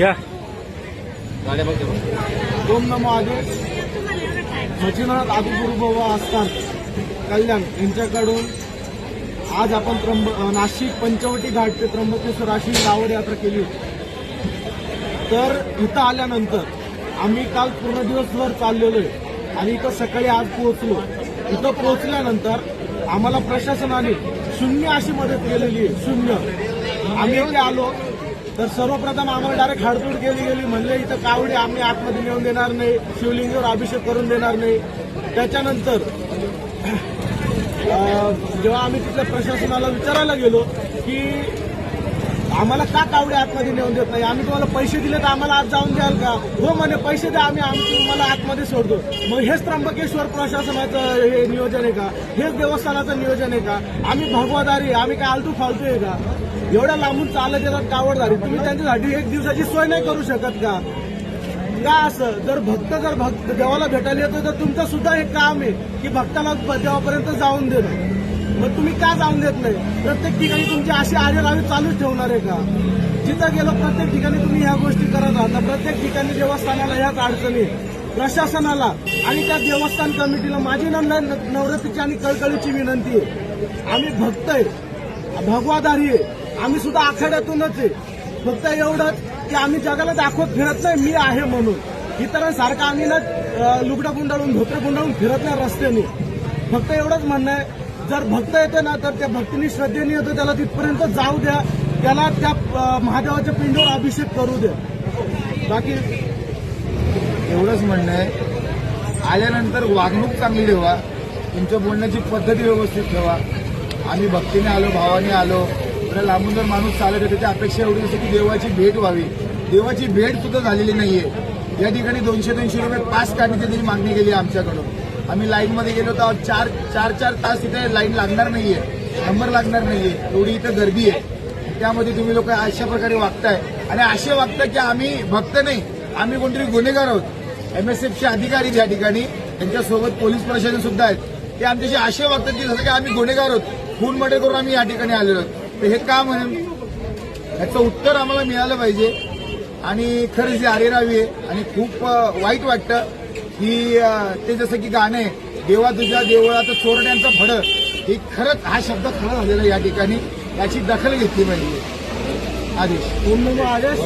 या ओम नमो आदेश. मच्छीनाथ आदिगुरु बाबा असतात कल्याण यांच्याकडून आज आपण त्र्यंब नाशिक पंचवटी घाट ते त्र्यंबकेश्वर अशी लावड यात्रा केली होती. तर इथं आल्यानंतर आम्ही काल पूर्ण दिवसभर चाललेलो आहे आणि इथं सकाळी आज पोहोचलो. इथं पोहोचल्यानंतर आम्हाला प्रशासनाने शून्य अशी मदत केलेली आहे. शून्य. आम्ही एवढे आलो. तर सर्वप्रथम आम्हाला डायरेक्ट हाडतूड केली गेली. म्हणजे इथं कावडी आम्ही आतमध्ये नेऊन देणार नाही शिवलिंगावर अभिषेक करून देणार नाही. त्याच्यानंतर जेव्हा आम्ही तिथल्या प्रशासनाला विचारायला गेलो की आम्हाला का कावडे आतमध्ये नेऊन देत नाही? आम्ही तुम्हाला पैसे दिले तर आम्हाला आज जाऊन द्याल का? हो म्हणे पैसे द्या आम्ही आम्ही तुम्हाला आतमध्ये सोडतो. मग हेच त्र्यंबकेश्वर प्रशासनाचं हे नियोजन आहे का? हेच देवस्थानाचं नियोजन आहे का? आम्ही भगवादारी आम्ही काय आलतू फालतू आहे का? एवढ्या लांबून चालत येतात कावडदारी तुम्ही त्यांच्यासाठी एक दिवसाची सोय नाही करू शकत का? का असं? जर भक्त जर भक्त देवाला भेटायला येतो तर तुमचं सुद्धा एक काम आहे की भक्ताला देवापर्यंत जाऊन देणं. मग तुम्ही का जाऊन देत नाही? प्रत्येक ठिकाणी तुमची अशी आरेरावी चालूच ठेवणार आहे का? जिथं गेलो प्रत्येक ठिकाणी तुम्ही ह्या गोष्टी करत राहता. प्रत्येक ठिकाणी देवस्थानाला ह्याच अडचणी प्रशासनाला आणि त्या देवस्थान कमिटीला माझी नंद नवरात्रीची आणि कळकळीची विनंती आहे. आम्ही भक्त आहे. भगवादारी आहे. आम्ही सुद्धा आखाड्यातूनच आहे. फक्त एवढंच की आम्ही जगाला दाखवत फिरत नाही. मी आहे म्हणून. इतरांसारखं आम्ही ना लुगडं गुंडाळून धोत्रे गुंडाळून फिरत नाही रस्त्याने. फक्त एवढंच म्हणणं आहे जर भक्त येतो ना तर त्या भक्तीने श्रद्धेने येतो त्याला तिथपर्यंत जाऊ द्या. त्याला त्या महादेवाच्या पिंडीवर अभिषेक करू द्या. बाकी एवढंच म्हणणं आहे. आल्यानंतर वागणूक चांगली ठेवा. तुमच्या बोलण्याची पद्धती व्यवस्थित ठेवा. आम्ही भक्तीने आलो भावाने आलो. तर लांबून जर माणूस चालत येते त्याची अपेक्षा एवढी असते की देवाची भेट व्हावी. देवाची भेट सुद्धा झालेली नाहीये. या ठिकाणी दोनशे दोनशे रुपये पास काढण्याची त्यांनी मागणी केली आहे आमच्याकडून. आम्ही लाईनमध्ये गेलो तर चार चार चार तास तिथे लाईन लागणार नाहीये. नंबर लागणार नाहीये. एवढी इथं गर्दी आहे. त्यामध्ये तुम्ही लोक अशा प्रकारे वागताय. आणि असे वागताय की आम्ही भक्त नाही. आम्ही कोणतरी गुन्हेगार आहोत. एमएसएफचे अधिकारी ज्या ठिकाणी त्यांच्यासोबत पोलीस प्रशासन सुद्धा आहेत. ते आमच्याशी असे वागतात की जसं की आम्ही गुन्हेगार आहोत. खून मर्डर करून आम्ही या ठिकाणी आलेलो आहोत. तर हे का म्हणून? याचं उत्तर आम्हाला मिळालं पाहिजे. आणि खरंच ही आरेरावी आहे. आणि खूप वाईट वाटतं. की ते जसं की गाणं आहे देवा तुझ्या देवळाचं चोरड्यांचं फड हे खरंच हा शब्द खरा झालेला या ठिकाणी याची दखल घेतली पाहिजे. आदेश. आदेश.